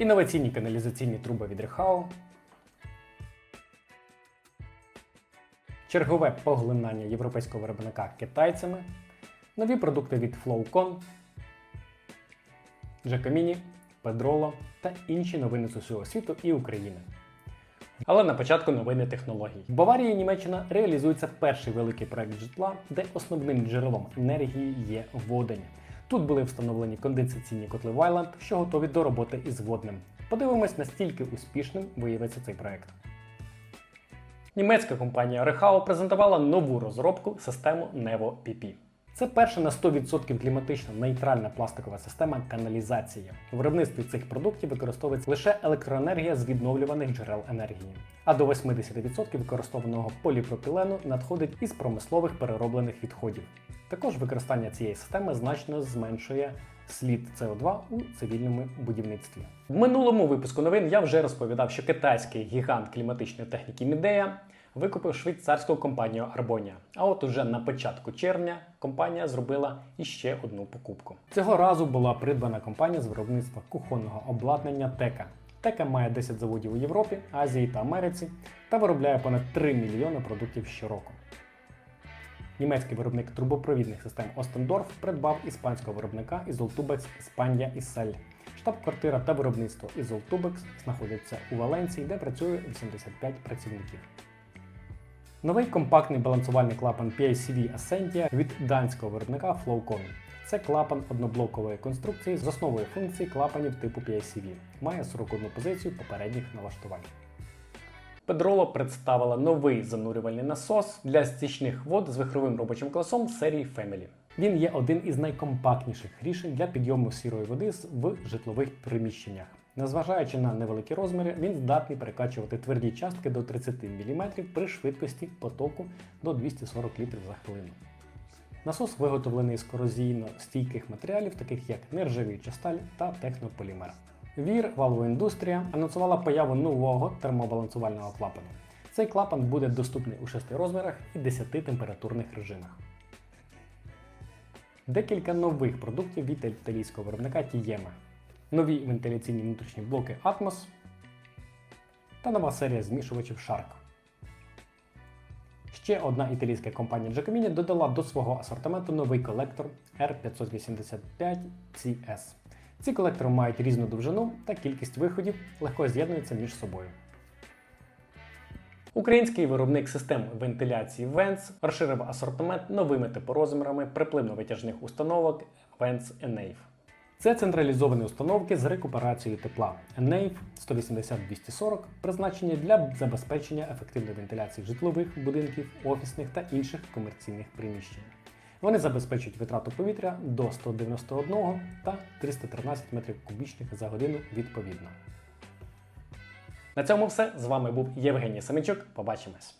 інноваційні каналізаційні труби від Рехау, чергове поглинання європейського виробника китайцями, нові продукти від Flowcon, Giacomini, Pedrolo та інші новини з усього світу і України. Але на початку новини технологій. В Баварії Німеччина реалізується перший великий проект житла, де основним джерелом енергії є водень. Тут були встановлені конденсаційні котли Вайланд, що готові до роботи із водним. Подивимось, настільки успішним виявиться цей проект. Німецька компанія Rehao презентувала нову розробку систему Nevo PP. Це перша на 100% кліматично нейтральна пластикова система каналізації. У виробництві цих продуктів використовується лише електроенергія з відновлюваних джерел енергії, а до 80% використованого поліпропілену надходить із промислових перероблених відходів. Також використання цієї системи значно зменшує слід СО2 у цивільному будівництві. В минулому випуску новин я вже розповідав, що китайський гігант кліматичної техніки Мідея викупив швейцарську компанію Arbonia. А от уже на початку червня компанія зробила іще одну покупку. Цього разу була придбана компанія з виробництва кухонного обладнання Тека. Тека має 10 заводів у Європі, Азії та Америці та виробляє понад 3 мільйони продуктів щороку. Німецький виробник трубопровідних систем Остендорф придбав іспанського виробника Ізолтубекс Іспанія Ісель. Штаб-квартира та виробництво Ізолтубекс знаходяться у Валенції, де працює 85 працівників. Новий компактний балансувальний клапан PICV Ascentia від данського виробника Flowcon. Це клапан одноблокової конструкції з основою функцій клапанів типу PICV. Має 41 позицію попередніх налаштувань. Педроло представила новий занурювальний насос для стічних вод з вихровим робочим класом серії Family. Він є один із найкомпактніших рішень для підйому сірої води в житлових приміщеннях. Незважаючи на невеликі розміри, він здатний перекачувати тверді частки до 30 мм при швидкості потоку до 240 літрів за хвилину. Насос виготовлений з корозійно стійких матеріалів, таких як нержавіюча сталь та технополімер. Вір Валвоіндустрія анонсувала появу нового термобалансувального клапану. Цей клапан буде доступний у 6 розмірах і 10 температурних режимах. Декілька нових продуктів від італійського виробника Тієма. Нові вентиляційні внутрішні блоки Atmos та нова серія змішувачів Shark. Ще одна італійська компанія Giacomini додала до свого асортименту новий колектор R585CS. Ці колектори мають різну довжину та кількість виходів легко з'єднуються між собою. Український виробник систем вентиляції Vents розширив асортимент новими типорозмірами припливно-витяжних установок Vents Enave. Це централізовані установки з рекуперацією тепла Enave 180-240, призначені для забезпечення ефективної вентиляції житлових будинків, офісних та інших комерційних приміщень. Вони забезпечують витрату повітря до 191 та 313 метрів кубічних за годину відповідно. На цьому все. З вами був Євгеній Семенчук. Побачимось.